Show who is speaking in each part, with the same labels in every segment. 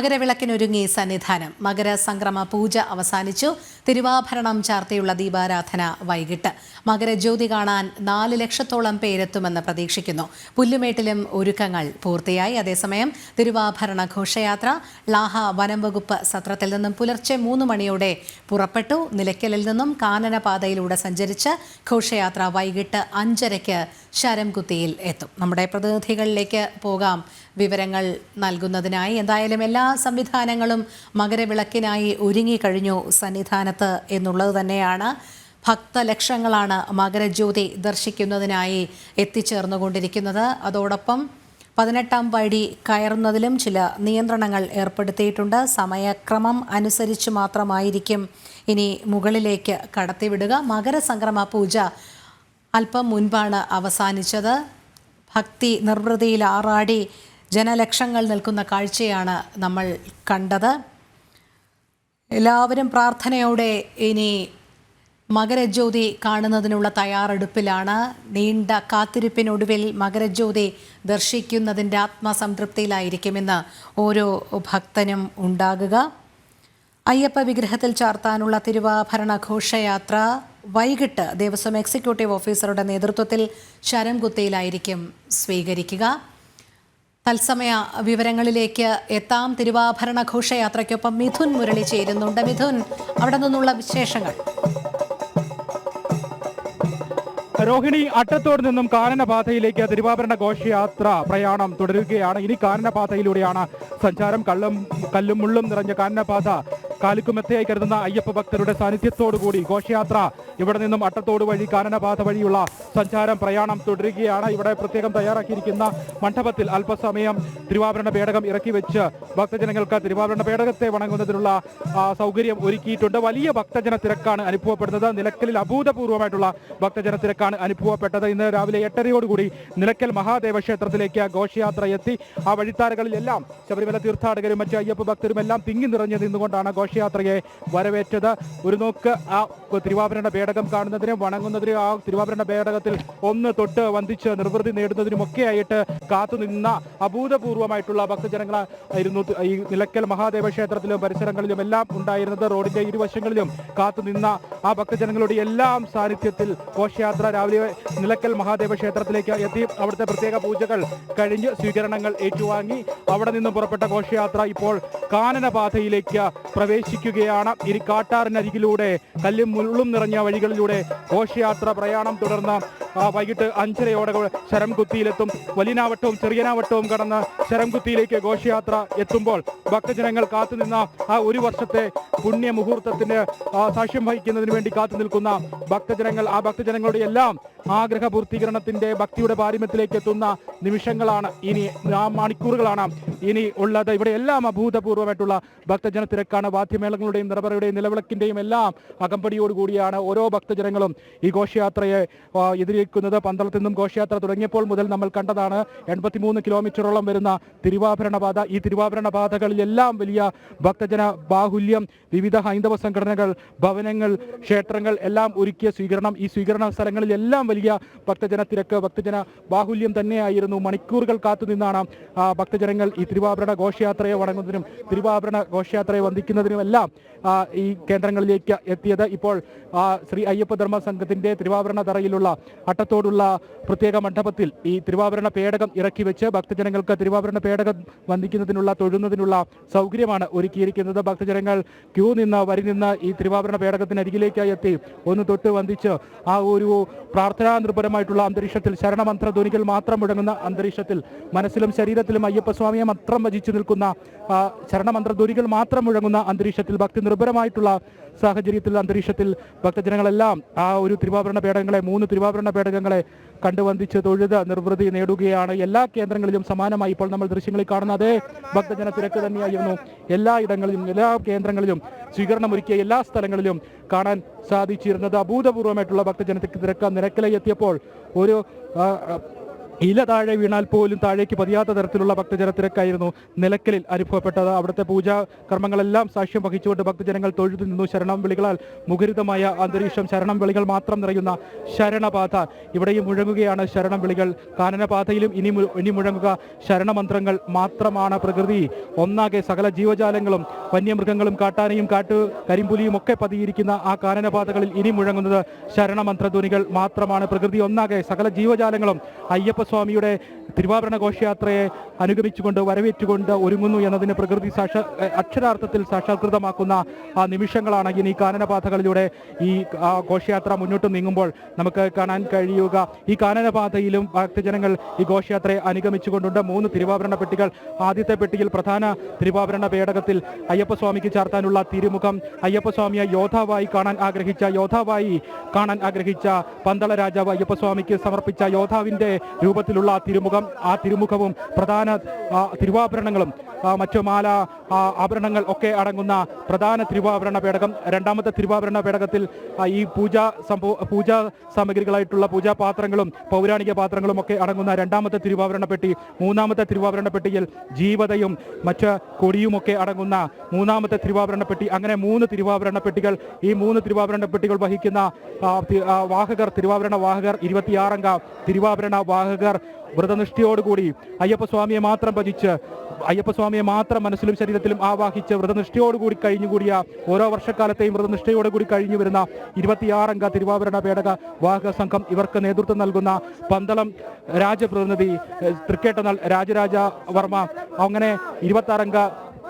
Speaker 1: മകരവിളക്കിനൊരുങ്ങി സന്നിധാനം. മകര സംക്രമ പൂജ അവസാനിച്ചു. തിരുവാഭരണം ചാർത്തിയുള്ള ദീപാരാധന വൈകിട്ട്. മകരജ്യോതി കാണാൻ നാല് ലക്ഷത്തോളം പേരെത്തുമെന്ന് പ്രതീക്ഷിക്കുന്നു. പുല്ലുമേട്ടിലും ഒരുക്കങ്ങൾ പൂർത്തിയായി. അതേസമയം തിരുവാഭരണ ഘോഷയാത്ര ലാഹ വനം വകുപ്പ് സത്രത്തിൽ നിന്നും പുലർച്ചെ മൂന്ന് മണിയോടെ പുറപ്പെട്ടു. നിലയ്ക്കലിൽ നിന്നും കാനനപാതയിലൂടെ സഞ്ചരിച്ച് ഘോഷയാത്ര വൈകിട്ട് അഞ്ചരയ്ക്ക് ശരംകുത്തിയിൽ എത്തും. നമ്മുടെ പ്രതിനിധികളിലേക്ക് പോകാം വിവരങ്ങൾ നൽകുന്നതിനായി. എന്തായാലും എല്ലാ സംവിധാനങ്ങളും മകരവിളക്കിനായി ഒരുങ്ങിക്കഴിഞ്ഞു സന്നിധാനത്ത് എന്നുള്ളത് തന്നെയാണ്. ഭക്തലക്ഷങ്ങളാണ് മകരജ്യോതി ദർശിക്കുന്നതിനായി എത്തിച്ചേർന്നുകൊണ്ടിരിക്കുന്നത്. അതോടൊപ്പം പതിനെട്ടാം പടി കയറുന്നതിലും ചില നിയന്ത്രണങ്ങൾ ഏർപ്പെടുത്തിയിട്ടുണ്ട്. സമയക്രമം അനുസരിച്ച് മാത്രമായിരിക്കും ഇനി മുകളിലേക്ക് കടത്തിവിടുക. മകരസംക്രമ പൂജ അല്പം മുൻപാണ് അവസാനിച്ചത്. ഭക്തി നിർവൃതിയിൽ ആറാടി ജനലക്ഷങ്ങൾ നിൽക്കുന്ന കാഴ്ചയാണ് നമ്മൾ കണ്ടത്. എല്ലാവരും പ്രാർത്ഥനയോടെ ഇനി മകരജ്യോതി കാണുന്നതിനുള്ള തയ്യാറെടുപ്പിലാണ്. നീണ്ട കാത്തിരിപ്പിനൊടുവിൽ മകരജ്യോതി ദർശിക്കുന്നതിന്റെ ആത്മസംതൃപ്തിയിലായിരിക്കുമെന്ന് ഓരോ ഭക്തനും ഉണ്ടാകുക. അയ്യപ്പ വിഗ്രഹത്തിൽ ചാർത്താനുള്ള തിരുവാഭരണ ഘോഷയാത്ര വൈകിട്ട് ദേവസ്വം എക്സിക്യൂട്ടീവ് ഓഫീസറുടെ നേതൃത്വത്തിൽ ശരംകുത്തിയിലായിരിക്കും സ്വീകരിക്കുക. തത്സമയ വിവരങ്ങളിലേക്ക് എത്താം. തിരുവാഭരണ ഘോഷയാത്രയ്ക്കൊപ്പം മിഥുൻ മുരളി ചേരുന്നുണ്ട്. മിഥുൻ അവിടെ നിന്നുള്ള വിശേഷങ്ങൾ?
Speaker 2: രോഹിണി അട്ടത്തോട് നിന്നും കാനനപാതയിലേക്ക് തിരുവാഭരണ ഘോഷയാത്ര പ്രയാണം തുടരുകയാണ്. ഇനി കാനനപാതയിലൂടെയാണ് സഞ്ചാരം. കള്ളും കല്ലും മുള്ളും നിറഞ്ഞ കാനനപാത കാലിക്കുമെത്തയായി കരുതുന്ന അയ്യപ്പ ഭക്തരുടെ സാന്നിധ്യത്തോടുകൂടി ഘോഷയാത്ര. ഇവിടെ നിന്നും അട്ടത്തോട് വഴി കാനനപാത വഴിയുള്ള സഞ്ചാരം പ്രയാണം തുടരുകയാണ്. ഇവിടെ പ്രത്യേകം തയ്യാറാക്കിയിരിക്കുന്ന മണ്ഡപത്തിൽ അല്പസമയം തിരുവാഭരണ പേടകം ഇറക്കി വെച്ച് ഭക്തജനങ്ങൾക്ക് തിരുവാഭരണ പേടകത്തെ വണങ്ങുന്നതിനുള്ള സൗകര്യം ഒരുക്കിയിട്ടുണ്ട്. വലിയ ഭക്തജന തിരക്കാണ് അനുഭവപ്പെടുന്നത്. നിലക്കലിൽ അഭൂതപൂർവമായിട്ടുള്ള ഭക്തജന തിരക്കാണ് അനുഭവപ്പെട്ടത്. ഇന്ന് രാവിലെ എട്ടരയോടുകൂടി നിലക്കൽ മഹാദേവ ക്ഷേത്രത്തിലേക്ക് ഘോഷയാത്ര എത്തി. ആ വഴിത്താരകളിലെല്ലാം ശബരിമല തീർത്ഥാടകരും മറ്റ് അയ്യപ്പ ഭക്തരും എല്ലാം തിങ്ങി നിറഞ്ഞു നിന്നുകൊണ്ടാണ് ഘോഷയാത്രയെ വരവേറ്റത്. ഒരു നോക്ക് ആ തിരുവാഭരണ പേടകം കാണുന്നതിനും വണങ്ങുന്നതിനും ആ തിരുവാഭരണ പേടകത്തിൽ ഒന്ന് തൊട്ട് വന്ദിച്ച് നിർവൃതി നേടുന്നതിനുമൊക്കെയായിട്ട് കാത്തുനിന്ന അഭൂതപൂർവമായിട്ടുള്ള ഭക്തജനങ്ങൾ ആയിരുന്നു ഈ നിലയ്ക്കൽ മഹാദേവ ക്ഷേത്രത്തിലും പരിസരങ്ങളിലും എല്ലാം ഉണ്ടായിരുന്നത്. റോഡിന്റെ ഇരുവശങ്ങളിലും കാത്തുനിന്ന ആ ഭക്തജനങ്ങളുടെ എല്ലാം സാന്നിധ്യത്തിൽ ഘോഷയാത്ര രാവിലെ നിലയ്ക്കൽ മഹാദേവ ക്ഷേത്രത്തിലേക്ക് എത്തി. അവിടുത്തെ പ്രത്യേക പൂജകൾ കഴിഞ്ഞ് സ്വീകരണങ്ങൾ ഏറ്റുവാങ്ങി. അവിടെ നിന്നും പുറപ്പെട്ട ഘോഷയാത്ര ഇപ്പോൾ കാനനപാതയിലേക്ക് പ്രവേശിക്കുകയാണ്. ഇനി കാട്ടാറിനരികിലൂടെ കല്ലും മുള്ളും നിറഞ്ഞ വഴികളിലൂടെ ഘോഷയാത്ര പ്രയാണം തുടർന്ന് വൈകിട്ട് അഞ്ചരയോടെ ശരംകുത്തിയിലെത്തും. വലിയനാവട്ടവും ചെറിയനാവട്ടവും കടന്ന് ശരംകുത്തിയിലേക്ക് ഘോഷയാത്ര എത്തുമ്പോൾ ഭക്തജനങ്ങൾ കാത്തുനിന്ന ആ ഒരു വർഷത്തെ പുണ്യ മുഹൂർത്തത്തിന് സാക്ഷ്യം വഹിക്കുന്നതിന് വേണ്ടി കാത്തു നിൽക്കുന്ന ഭക്തജനങ്ങൾ ആ ഭക്തജനങ്ങളുടെ എല്ലാം ആഗ്രഹ പൂർത്തീകരണത്തിന്റെ ഭക്തിയുടെ പാരമ്യത്തിലേക്ക് എത്തുന്ന നിമിഷങ്ങളാണ് ഇനി ആ മണിക്കൂറുകളാണ് ഇനി ഉള്ളത്. ഇവിടെ എല്ലാം അഭൂതപൂർവമായിട്ടുള്ള ഭക്തജന തിരക്കാണ് വാദ്യമേളങ്ങളുടെയും നിറപറയുടെയും നിലവിളക്കിന്റെയും എല്ലാം അകമ്പടിയോടുകൂടിയാണ് ഓരോ ഭക്തജനങ്ങളും ഈ ഘോഷയാത്രയെ എതിരേക്കുന്നത് പന്തളത്തു നിന്നും ഘോഷയാത്ര തുടങ്ങിയപ്പോൾ മുതൽ നമ്മൾ കണ്ടതാണ് എൺപത്തിമൂന്ന് കിലോമീറ്ററോളം വരുന്ന തിരുവാഭരണ പാത ഈ തിരുവാഭരണ പാതകളിലെല്ലാം വലിയ ഭക്തജന ബാഹുല്യം വിവിധ ഹൈന്ദവ സംഘടനകൾ ഭവനങ്ങൾ ക്ഷേത്രങ്ങൾ എല്ലാം ഒരുക്കിയ സ്വീകരണം. ഈ സ്വീകരണ സ്ഥലങ്ങളിലെല്ലാം വലിയ ഭക്തജന തിരക്ക് ഭക്തജന ബാഹുല്യം തന്നെയായിരുന്നു. മണിക്കൂറുകൾ കാത്തുനിന്നാണ് ഭക്തജനങ്ങൾ ഈ തിരുവാഭരണ ഘോഷയാത്രയെ വണങ്ങുന്നതിനും തിരുവാഭരണ ഘോഷയാത്രയെ വന്ദിക്കുന്നതിനുമെല്ലാം ആ, ഈ കേന്ദ്രങ്ങളിലേക്ക് എത്തിയത്. ഇപ്പോൾ ശ്രീ അയ്യപ്പ ധർമ്മ സംഘത്തിന്റെ തിരുവാഭരണ തറയിലുള്ള അട്ടത്തോടുള്ള പ്രത്യേക മണ്ഡപത്തിൽ ഈ തിരുവാഭരണ പേടകം ഇറക്കി വെച്ച് ഭക്തജനങ്ങൾക്ക് തിരുവാഭരണ പേടകം വന്ദിക്കുന്നതിനുള്ള തൊഴുന്നതിനുള്ള സൗകര്യമാണ് ഒരുക്കിയിരിക്കുന്നത്. ഭക്തജനങ്ങൾ ക്യൂ നിന്ന് വരി നിന്ന് ഈ തിരുവാഭരണ പേടകത്തിനരികിലേക്കായി എത്തി ഒന്ന് തൊട്ട് വന്ദിച്ച് ആ ഒരു പ്രാർത്ഥനാ നിർഭരമായിട്ടുള്ള അന്തരീക്ഷത്തിൽ ശരണമന്ത്ര ധ്വനികൾ മാത്രം മുഴങ്ങുന്ന അന്തരീക്ഷത്തിൽ മനസ്സിലും ശരീരത്തിലും അയ്യപ്പസ്വാമിയെ മാത്രം വചിച്ചു നിൽക്കുന്ന ശരണമന്ത്ര ധ്വനികൾ മാത്രം മുഴങ്ങുന്ന അന്തരീക്ഷത്തിൽ ഭക്തി നിർഭരമായിട്ടുള്ള സാഹചര്യത്തിൽ അന്തരീക്ഷത്തിൽ ഭക്തജനങ്ങളെല്ലാം ആ ഒരു തിരുവാഭരണ പേടകങ്ങളെ മൂന്ന് തിരുവാഭരണ പേടകങ്ങളെ കണ്ടുവന്ദിച്ച് തൊഴുത് നിർവൃതി നേടുകയാണ്. എല്ലാ കേന്ദ്രങ്ങളിലും സമാനമായി ഇപ്പോൾ നമ്മൾ ദൃശ്യങ്ങളിൽ കാണുന്ന അതേ ഭക്തജന തിരക്ക് തന്നെയായിരുന്നു. എല്ലാ ഇടങ്ങളിലും എല്ലാ കേന്ദ്രങ്ങളിലും സ്വീകരണം ഒരുക്കിയ എല്ലാ സ്ഥലങ്ങളിലും കാണാൻ സാധിച്ചിരുന്നത്. അഭൂതപൂർവമായിട്ടുള്ള ഭക്തജന തിരക്ക് നിരക്കിലെത്തിയപ്പോൾ ഒരു ഇല താഴെ വീണാൽ പോലും താഴേക്ക് പതിയാത്ത തരത്തിലുള്ള ഭക്തജന തിരക്കായിരുന്നു അനുഭവപ്പെട്ടത്. അവിടുത്തെ പൂജാ കർമ്മങ്ങളെല്ലാം സാക്ഷ്യം വഹിച്ചുകൊണ്ട് ഭക്തജനങ്ങൾ തൊഴുതു നിന്നു. ശരണം വിളികളാൽ മുഖരിതമായ അന്തരീക്ഷം ശരണം വിളികൾ മാത്രം നിറയുന്ന ശരണപാത. ഇവിടെയും മുഴങ്ങുകയാണ് ശരണം വിളികൾ. കാനനപാതയിലും ഇനി ഇനി മുഴങ്ങുക ശരണമന്ത്രങ്ങൾ മാത്രമാണ് പ്രകൃതി. ഒന്നാകെ സകല ജീവജാലങ്ങളും വന്യമൃഗങ്ങളും കാട്ടാനയും കാട്ടു കരിമ്പുലിയും ഒക്കെ പതിയിരിക്കുന്ന ആ കാനനപാതകളിൽ ഇനി മുഴങ്ങുന്നത് ശരണമന്ത്രധ്വനികൾ മാത്രമാണ്. പ്രകൃതി ഒന്നാകെ സകല ജീവജാലങ്ങളും അയ്യപ്പസ്വാമിയുടെ തിരുവാഭരണ ഘോഷയാത്രയെ അനുഗമിച്ചുകൊണ്ട് വരവേറ്റുകൊണ്ട് ഒരുങ്ങുന്നു എന്നതിന് പ്രകൃതി സാക്ഷ അക്ഷരാർത്ഥത്തിൽ സാക്ഷാത്കൃതമാക്കുന്ന ആ നിമിഷങ്ങളാണ് ഇനി കാനനപാതകളിലൂടെ ഈ ഘോഷയാത്ര മുന്നോട്ട് നീങ്ങുമ്പോൾ നമുക്ക് കാണാൻ കഴിയുക. ഈ കാനനപാതയിലും ഭക്തജനങ്ങൾ ഈ ഘോഷയാത്രയെ അനുഗമിച്ചുകൊണ്ടുണ്ട്. മൂന്ന് തിരുവാഭരണ പെട്ടികൾ. ആദ്യത്തെ പെട്ടിയിൽ പ്രധാന തിരുവാഭരണ പേടകത്തിൽ അയ്യപ്പസ്വാമിക്ക് ചാർത്താനുള്ള തിരുമുഖം. അയ്യപ്പസ്വാമിയെ യോദ്ധാവായി കാണാൻ ആഗ്രഹിച്ച യോദ്ധാവായി കാണാൻ ആഗ്രഹിച്ച പന്തള രാജാവ് അയ്യപ്പസ്വാമിക്ക് സമർപ്പിച്ച യോദ്ധാവിന്റെ രൂപത്തിലുള്ള ആ തിരുമുഖം ആ തിരുമുഖവും പ്രധാന തിരുവാഭരണങ്ങളും മറ്റു മാല ആഭരണങ്ങൾ ഒക്കെ അടങ്ങുന്ന പ്രധാന തിരുവാഭരണ പേടകം. രണ്ടാമത്തെ തിരുവാഭരണ പേടകത്തിൽ ഈ പൂജാ സംഭവ പൂജാ സാമഗ്രികളായിട്ടുള്ള പൂജാപാത്രങ്ങളും പൗരാണിക പാത്രങ്ങളും ഒക്കെ അടങ്ങുന്ന രണ്ടാമത്തെ തിരുവാഭരണ പെട്ടി മൂന്നാമത്തെ തിരുവാഭരണ പെട്ടിയിൽ ജീവതയും മറ്റ് കൊടിയുമൊക്കെ അടങ്ങുന്ന മൂന്നാമത്തെ തിരുവാഭരണ പെട്ടി. അങ്ങനെ മൂന്ന് തിരുവാഭരണ പെട്ടികൾ ഈ മൂന്ന് തിരുവാഭരണ പെട്ടികൾ വഹിക്കുന്ന വാഹകർ തിരുവാഭരണ വാഹകർ ഇരുപത്തിയാറംഗ തിരുവാഭരണ വാഹകർ വ്രതനിഷ്ഠയോടുകൂടി അയ്യപ്പസ്വാമിയെ മാത്രം ഭജിച്ച് അയ്യപ്പസ്വാമിയെ മാത്രം മനസ്സിലും ശരീരത്തിലും ആവാഹിച്ച് വ്രതനിഷ്ഠയോടുകൂടി കഴിഞ്ഞുകൂടിയ ഓരോ വർഷക്കാലത്തെയും വ്രതനിഷ്ഠയോടുകൂടി കഴിഞ്ഞു വരുന്ന ഇരുപത്തിയാറംഗ തിരുവാഭരണ പേടക വാഹക സംഘം ഇവർക്ക് നേതൃത്വം നൽകുന്ന പന്തളം രാജപ്രതിനിധി തൃക്കേട്ടനാൾ രാജരാജ വർമ്മ അങ്ങനെ ഇരുപത്താറംഗ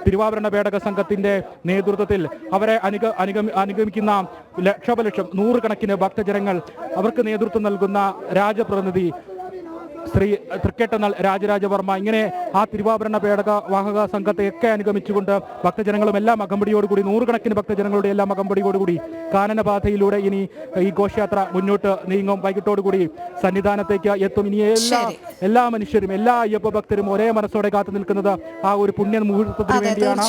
Speaker 2: തിരുവാഭരണ പേടക സംഘത്തിന്റെ നേതൃത്വത്തിൽ അവരെ അനുഗ അനുഗമി അനുഗമിക്കുന്ന ലക്ഷോപലക്ഷം നൂറുകണക്കിന് ഭക്തജനങ്ങൾ അവർക്ക് നേതൃത്വം നൽകുന്ന രാജപ്രതിനിധി ശ്രീ തൃക്കേട്ടനാൾ രാജരാജവർമ്മ ഇങ്ങനെ ആ തിരുവാഭരണ പേടക വാഹക സംഘത്തെയൊക്കെ അനുഗമിച്ചുകൊണ്ട് ഭക്തജനങ്ങളും എല്ലാം അകമ്പടിയോടുകൂടി നൂറുകണക്കിന് ഭക്തജനങ്ങളുടെ എല്ലാം അകമ്പടിയോടുകൂടി കാനനപാതയിലൂടെ ഇനി ഈ ഘോഷയാത്ര മുന്നോട്ട് നീങ്ങും. വൈകിട്ടോടുകൂടി സന്നിധാനത്തേക്ക് എത്തും. ഇനി എല്ലാ എല്ലാ മനുഷ്യരും എല്ലാ അയ്യപ്പ ഭക്തരും ഒരേ മനസ്സോടെ കാത്തു നിൽക്കുന്നത് ആ ഒരു പുണ്യ മുഹൂർത്തത്തിന് വേണ്ടിയാണ്.